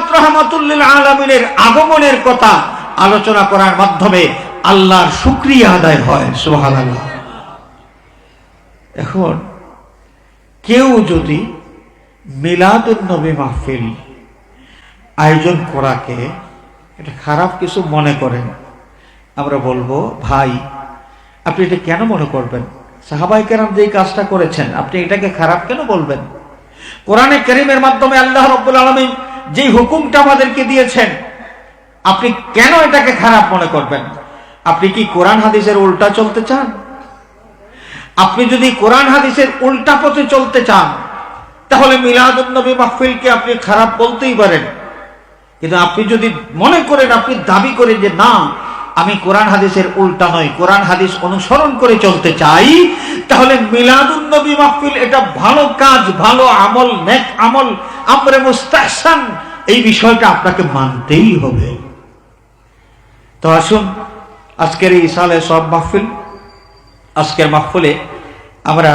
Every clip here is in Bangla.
মোহাম্মদ রহমতুল্লিল আলমিনের আগমনের কথা আলোচনা করার মাধ্যমে আল্লাহর শুক্রিয়া আদায় হয় সোহান আল্লাহ এখন কেউ যদি মিলাদুন্নবী মাহফিল আয়োজন করাকে এটা খারাপ কিছু মনে করেন, আমরা বলব, ভাই, আপনি এটা কেন মনে করবেন? সাহাবাই কেরাম যে কাজটা করেছেন, আপনি এটাকে খারাপ কেন বলবেন? কোরআনে করিমের মাধ্যমে আল্লাহ রব্বুল আলমী যে হুকুমটা আমাদেরকে দিয়েছেন, আপনি কেন এটাকে খারাপ মনে করবেন? আপনি কি কোরআন হাদিসের উল্টা চলতে চান? আপনি যদি কোরআন হাদিসের উল্টা পথে চলতে চান, তাহলে মিলাদুন্নবী মাহফিলকে আপনি খারাপ বলতেই পারেন। কিন্তু আপনি যদি মনে করেন, আপনি দাবি করেন যে না আমি কোরআন হাদিসের উল্টা নয় কোরআন হাদিস অনুসরণ করে চলতে চাই, তাহলে মিলাদুন্নবী মাহফিল এটা ভালো কাজ, ভালো আমল, নেক আমল, আমরে মুস্তাহসান, এই বিষয়টা আপনাকে মানতেই হবে। তো আসুন, আজকের এই সালে সব মাহফিল, আজকের মাহফিলে আমরা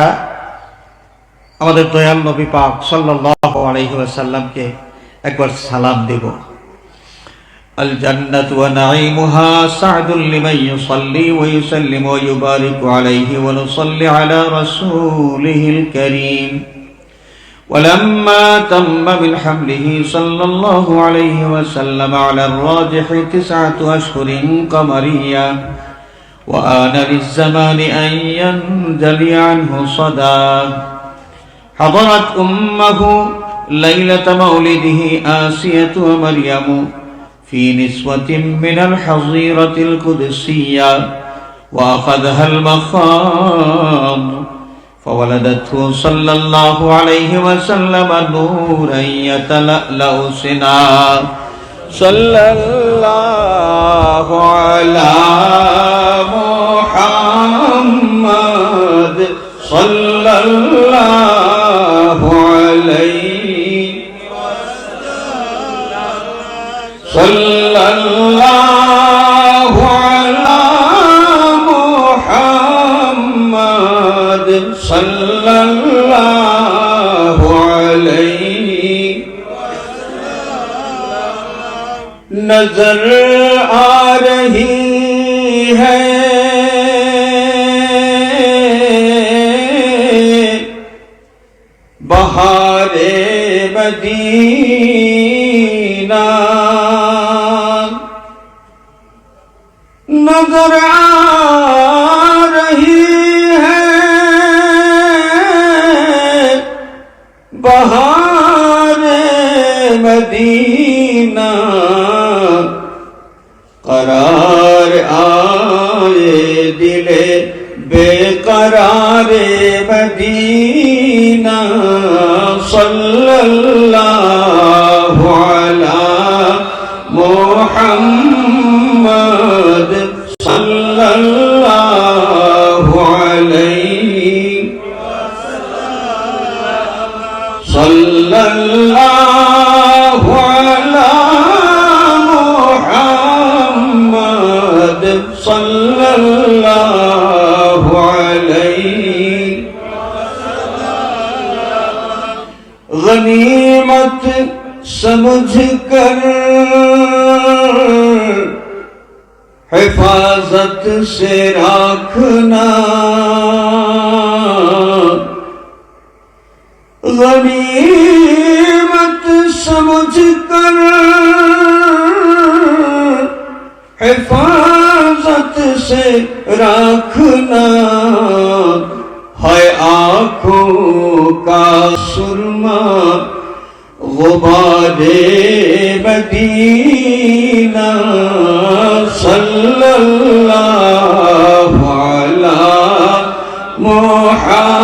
আমাদের দয়াল নবী পাক সাল্লাল্লাহু আলাইহি ওয়াসাল্লামকে একবার সালাম দেব। الجنة ونعيمها سعد لمن يصلي ويسلم ويبارك عليه ونصلي على رسوله الكريم. ولما تم من حمله صلى الله عليه وسلم على الراجح تسعة أشهر قمرية وآن للزمان أن ينجلي عنه صدى. حضرت أمه ليلة مولده آسية ومريم في نسوة من الحظيرة القدسية وأخذها المخاض فولدته صلى الله عليه وسلم نورا يتلألأ سنا. صلى الله على محمد صلى صلى الله عليه. نظر آ رہی ہے بہار مدینہ দিলে বেকরারে মদিনা সাল্লাল্লাহু আলা মুহাম্মদ সাল্লাল্লাহু আলাইহি সাল্লাল্লাহু समझ कर हिफाजत से रखना गनीमत समझ कर हिफाजत से रखना है आंखों का सुरमा غبار مدینہ صلی اللہ علی محمد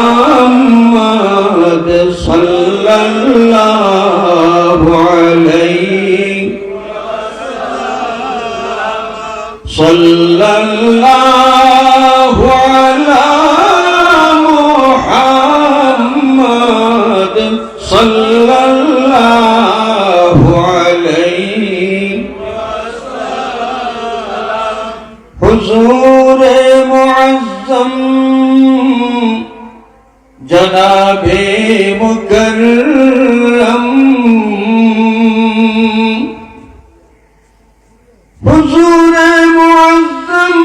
صلی اللہ علیہ صلی اللہ হুজুরে মুআজ্জম। জনাবে মুকরম হুজুরে মুআজ্জম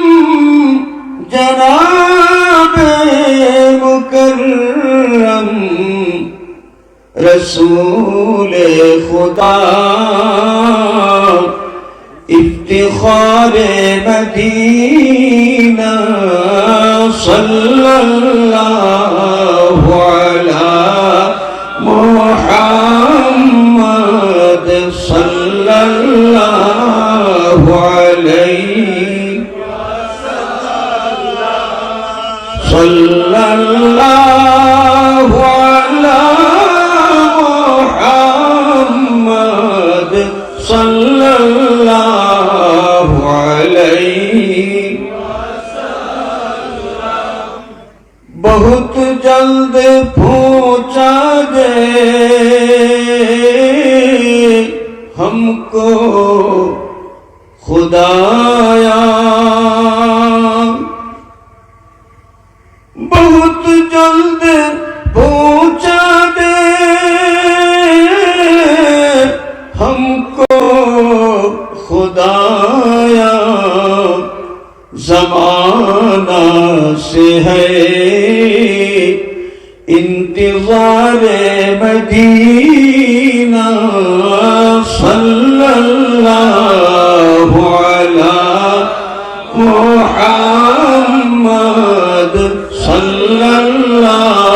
জনাবে মুকরম রসূল খুদা। افتخار مدينة صلى الله على محمد صلى الله बहुत जल्द पहुंचा दे हमको खुदाया बहुत जल्द पहुंचा दे हमको खुदाया जमाना से है دیوارے مدینہ صلی اللہ علی محمد صلی اللہ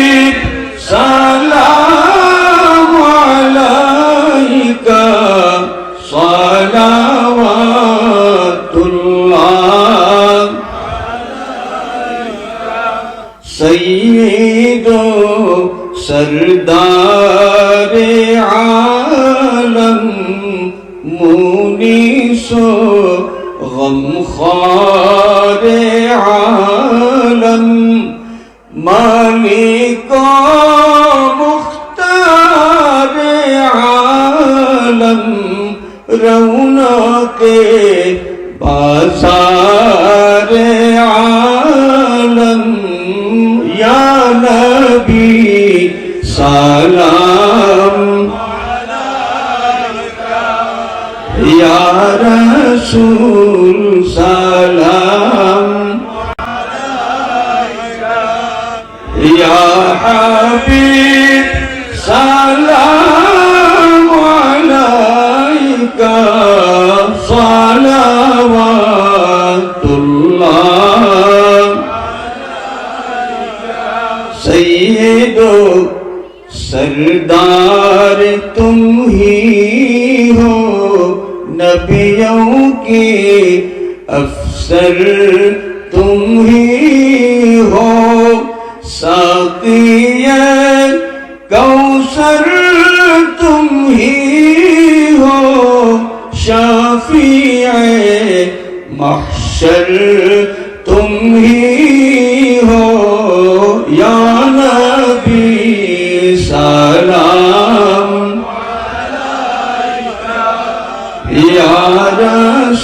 সরদার আলম মুনিশো গম খারে আলম মালিক মুখতার আলম রৌনকে বাসা سلام يا رسول نبیوں کی افسر تم ہی ہو۔ ساقی کوثر تم ہی ہو۔ شافی محشر تم ہی ہو۔ یا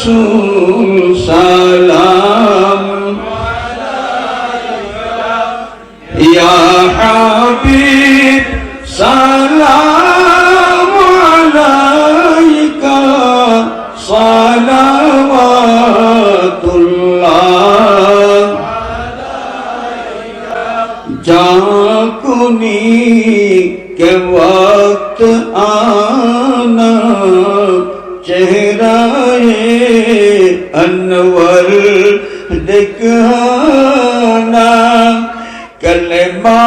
রসুল সা அன்வர் திக்கானா கல்மா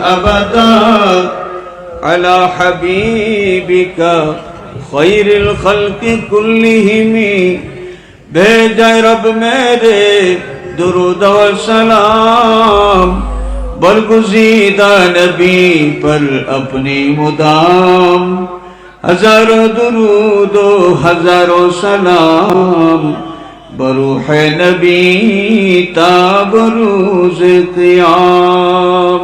أبدا على حبيبك خیر الخلق کلہم بھیجائے رب میرے درود و سلام برگزیدہ نبی پر اپنی مدام. ہزاروں درود و ہزاروں سلام، بروح نبی تاب روز قیام.